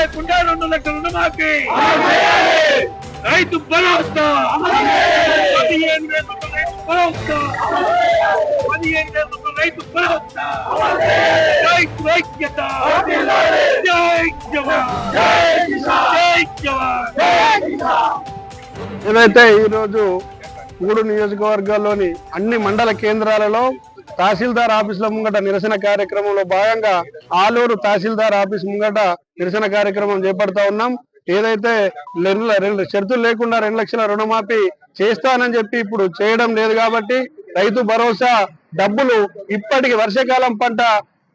లేకుండా రెండు లక్షల రుణమాఫీ. రైతు భరోసా. పదిహేను వేల రైతు భరోసా. పదిహేను వేల రైతు భరోసా. రైతు ఐక్యత. జై జవాన్. జై జవాన్. ఏదైతే ఈరోజు మూడు నియోజకవర్గాల్లోని అన్ని మండల కేంద్రాలలో తహసీల్దార్ ఆఫీసుల ముంగట నిరసన కార్యక్రమంలో భాగంగా ఆలూరు తహసీల్దార్ ఆఫీస్ ముంగట నిరసన కార్యక్రమం చేపడతా ఉన్నాం. ఏదైతే రెండు రెండు షరతులు లేకుండా రెండు లక్షల రుణమాఫీ చేస్తానని చెప్పి ఇప్పుడు చేయడం లేదు కాబట్టి రైతు భరోసా డబ్బులు ఇప్పటికి వర్షాకాలం పంట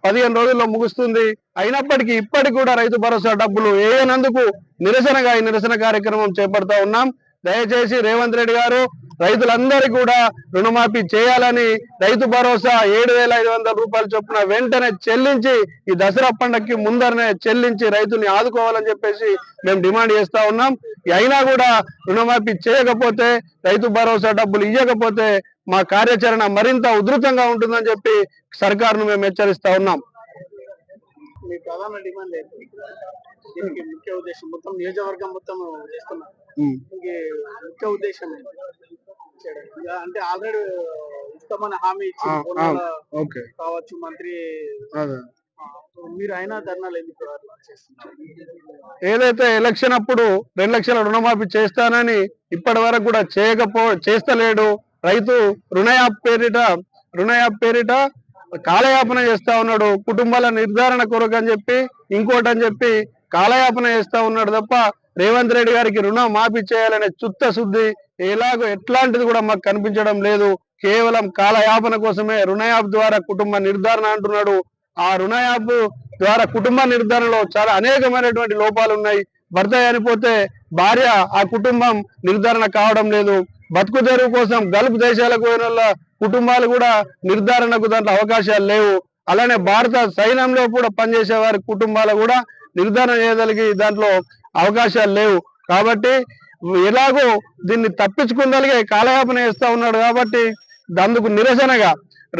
పదిహేను రోజుల్లో ముగుస్తుంది. అయినప్పటికీ ఇప్పటికి కూడా రైతు భరోసా డబ్బులు వేయనందుకు నిరసనగా ఈ నిరసన కార్యక్రమం చేపడతా ఉన్నాం. దయచేసి రేవంత్ రెడ్డి గారు రైతులందరికీ కూడా రుణమాఫీ చేయాలని రైతు భరోసా ఏడు వేల ఐదు వందల రూపాయలు చొప్పున వెంటనే చెల్లించి ఈ దసరా పండగకి ముందరనే చెల్లించి రైతుని ఆదుకోవాలని చెప్పేసి మేము డిమాండ్ చేస్తా ఉన్నాం. అయినా కూడా రుణమాఫీ చేయకపోతే రైతు భరోసా డబ్బులు ఇవ్వకపోతే మా కార్యాచరణ మరింత ఉధృతంగా ఉంటుందని చెప్పి సర్కారును మేము హెచ్చరిస్తా ఉన్నాం. మీ ప్రధాన డిమాండ్ దీనికి ముఖ్య ఉద్దేశం మొత్తం నియోజకవర్గం మొత్తం చేస్తున్నారు దీనికి ముఖ్య ఉద్దేశం అంటే ఆల్రెడీ ఇస్తామని హామీ ఇచ్చి కావచ్చు మంత్రి. మీరు అయినా ధర్నాలు ఎందుకు ఏదైతే ఎలక్షన్ అప్పుడు రెండు లక్షల రుణమాఫీ చేస్తానని ఇప్పటి వరకు కూడా చేయకపో చేస్తలేడు రైతు రుణయాప్ పేరిట రుణయాప్ పేరిట కాలయాపన చేస్తా ఉన్నాడు. కుటుంబాల నిర్ధారణ కొరకు అని చెప్పి ఇంకోటి అని చెప్పి కాలయాపన చేస్తా ఉన్నాడు తప్ప రేవంత్ రెడ్డి గారికి రుణం మాఫీ చేయాలనే చుత్త శుద్ధి ఎలాగో ఎట్లాంటిది కూడా మాకు కనిపించడం లేదు. కేవలం కాలయాపన కోసమే రుణయాప్ ద్వారా కుటుంబ నిర్ధారణ అంటున్నాడు. ఆ రుణ యాప్ ద్వారా కుటుంబ నిర్ధారణలో చాలా అనేకమైనటువంటి లోపాలు ఉన్నాయి. భర్త చనిపోతే భార్య ఆ కుటుంబం నిర్ధారణ కావడం లేదు. బతుకు తెరువు కోసం గల్ఫ్ దేశాలకు పోయిన కుటుంబాలు కూడా నిర్ధారణకు దాంట్లో అవకాశాలు లేవు. అలానే భారత సైన్యంలో కూడా పనిచేసే వారి కుటుంబాలు కూడా నిర్ధారణ చేయగలిగి దాంట్లో అవకాశాలు లేవు. కాబట్టి ఎలాగో దీన్ని తప్పించుకుందలిగే కాలయాపన చేస్తూ ఉన్నాడు కాబట్టి అందుకు నిరసనగా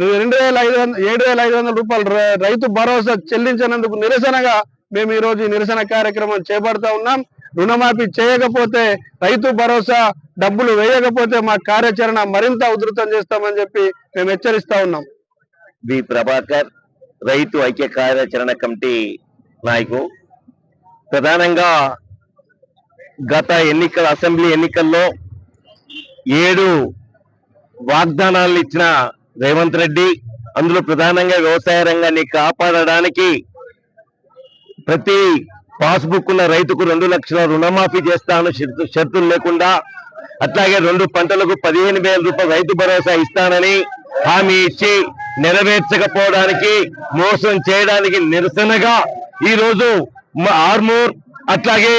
రెండు వేల ఐదు వందల ఏడు వేల ఐదు వందల రూపాయలు రైతు భరోసా చెల్లించినందుకు నిరసనగా మేము ఈరోజు నిరసన కార్యక్రమం చేపడతా ఉన్నాం. రుణమాఫీ చేయకపోతే రైతు భరోసా డబ్బులు వేయకపోతే మా కార్యాచరణ మరింత ఉధృతం చేస్తామని చెప్పి మేము హెచ్చరిస్తా ఉన్నాం. బి ప్రభాకర్ రైతు ఐక్య కార్యాచరణ కమిటీ నాయకు. ప్రధానంగా గత ఎన్నికల అసెంబ్లీ ఎన్నికల్లో ఏడు వాగ్దానాలు ఇచ్చిన రేవంత్ రెడ్డి అందులో ప్రధానంగా వ్యవసాయ రంగాన్ని కాపాడడానికి ప్రతి పాస్బుక్ ఉన్న రైతుకు రెండు లక్షల రుణమాఫీ చేస్తాను షరతు- షరతులు లేకుండా అట్లాగే రెండు పంటలకు పదిహేను వేల రూపాయల రైతు భరోసా ఇస్తానని హామీ ఇచ్చి నెరవేర్చకపోవడానికి మోసం చేయడానికి నిరసనగా ఈ రోజు ఆర్మూర్ అట్లాగే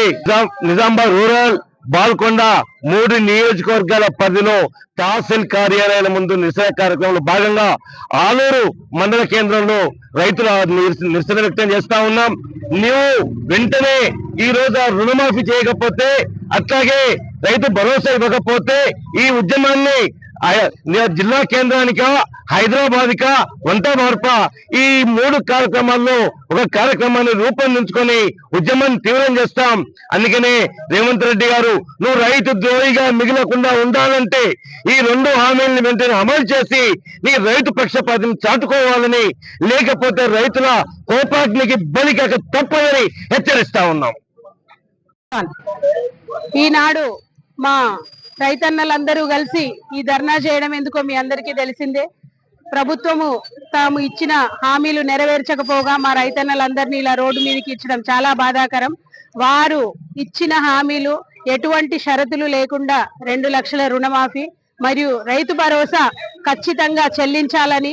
నిజామాబాద్ రూరల్ బాల్కొండ మూడు నియోజకవర్గాల పరిధిలో తహసీల్ కార్యాలయాల ముందు నిరసన కార్యక్రమంలో భాగంగా ఆలూరు మండల కేంద్రంలో రైతుల నిరసన వ్యక్తం చేస్తా ఉన్నాం. నీవు వెంటనే ఈ రోజు రుణమాఫీ చేయకపోతే అట్లాగే రైతు భరోసా ఇవ్వకపోతే ఈ ఉద్యమాన్ని జిల్లా కేంద్రానికా హైదరాబాద్ కా వంట మార్ప ఈ మూడు కార్యక్రమాల్లో ఒక కార్యక్రమాన్ని రూపొందించుకొని ఉద్యమాన్ని తీవ్రం చేస్తాం. అందుకనే రేవంత్ రెడ్డి గారు నువ్వు రైతు ద్రోహిగా మిగిలకుండా ఉండాలంటే ఈ రెండు హామీలను వెంటనే అమలు చేసి నీ రైతు పక్షపాతిని చాటుకోవాలని లేకపోతే రైతుల కోపాగ్నికి బలికాక తప్పదని హెచ్చరిస్తా ఉన్నాం. ఈనాడు మా రైతన్నలందరూ కలిసి ఈ ధర్నా చేయడం ఎందుకో మీ అందరికీ తెలిసిందే. ప్రభుత్వము తాము ఇచ్చిన హామీలు నెరవేర్చకపోగా మా రైతన్నలందరినీ ఇలా రోడ్డు మీదకి ఇచ్చడం చాలా బాధాకరం. వారు ఇచ్చిన హామీలు ఎటువంటి షరతులు లేకుండా రెండు లక్షల రుణమాఫీ మరియు రైతు భరోసా ఖచ్చితంగా చెల్లించాలని